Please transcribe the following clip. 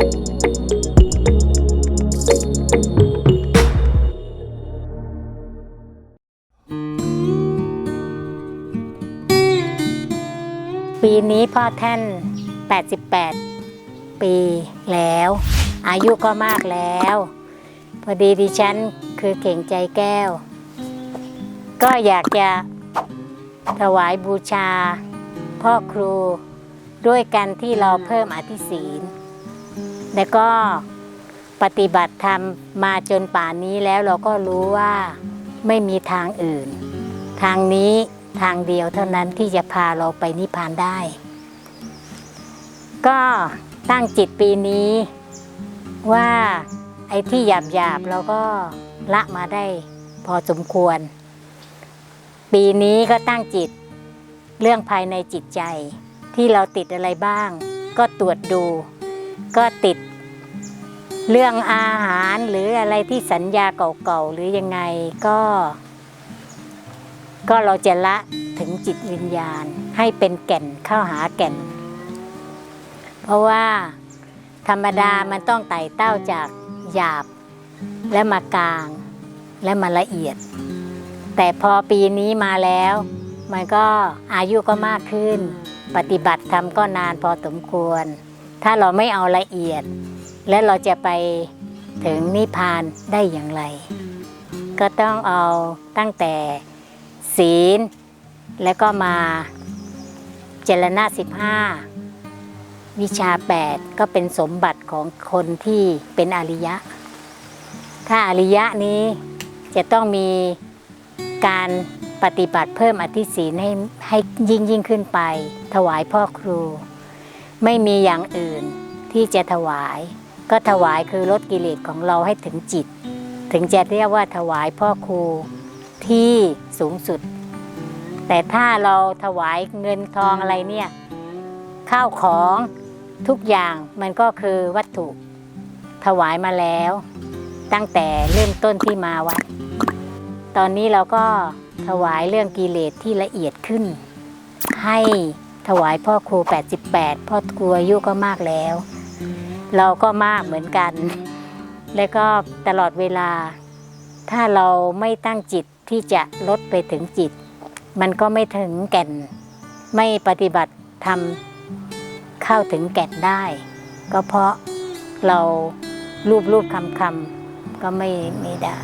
ปีนี้พ่อแท่น 88 ปีแล้ว อายุก็มากแล้ว พอดีดิฉันคือเก่งใจแก้ว ก็อยากจะถวายบูชา พ่อครูด้วยกันที่เราเพิ่มอธิศีล แล้วก็ปฏิบัติธรรมมาจนป่านนี้แล้วเราก็รู้ว่าไม่มีทางอื่น ทางนี้ทางเดียวเท่านั้นที่จะพาเราไปนิพพานได้ ก็ตั้งจิตปีนี้ว่าไอ้ที่หยาบหยาบเราก็ละมาได้พอสมควร ปีนี้ก็ตั้งจิตเรื่องภายในจิตใจ ที่เราติดอะไรบ้าง ก็ตรวจดู ก็ติด เรื่องอาหารหรืออะไรที่สัญญาเก่าๆหรือยังไงก็ ก็เราจะละถึงจิตวิญญาณให้เป็นแก่นเข้าหาแก่น เพราะว่าธรรมดามันต้องไต่เต้าจากหยาบและมากลางและมาละเอียด แต่พอปีนี้มาแล้ว มันก็อายุก็มากขึ้น ปฏิบัติธรรมก็นานพอสมควร ถ้าเราไม่เอาละเอียด แล้วเราจะไปถึงนิพพานได้อย่างไร ก็ต้องเอาตั้งแต่ศีล แล้วก็มาเจรณะสิบห้าวิชา 8 ก็เป็นสมบัติของคนที่เป็นอริยะ ถ้าอริยะนี้จะต้องมีการปฏิบัติเพิ่มอธิศีลให้ให้ยิ่งยิ่งขึ้นไป ถวายพ่อครู ไม่มีอย่างอื่นที่จะถวาย ก็ถวายคือลดกิเลสของเราให้ถึงจิต ถึงจะเรียกว่าถวายพ่อครูที่สูงสุด แต่ถ้าเราถวายเงินทองอะไรเนี่ยข้าวของทุกอย่างมันก็คือวัตถุถวายมาแล้ว ตั้งแต่เริ่มต้นที่มาวัด ตอนนี้เราก็ถวายเรื่องกิเลสที่ละเอียดขึ้น ให้ถวายพ่อครู 88 พ่อครูอายุก็มากแล้ว เราก็มากเหมือนกัน แล้วก็ตลอดเวลา ถ้าเราไม่ตั้งจิตที่จะลดไปถึงจิต มันก็ไม่ถึงแก่น ไม่ปฏิบัติทำเข้าถึงแก่นได้ ก็เพราะเรารูปรูปคำคำก็ไม่ไม่ได้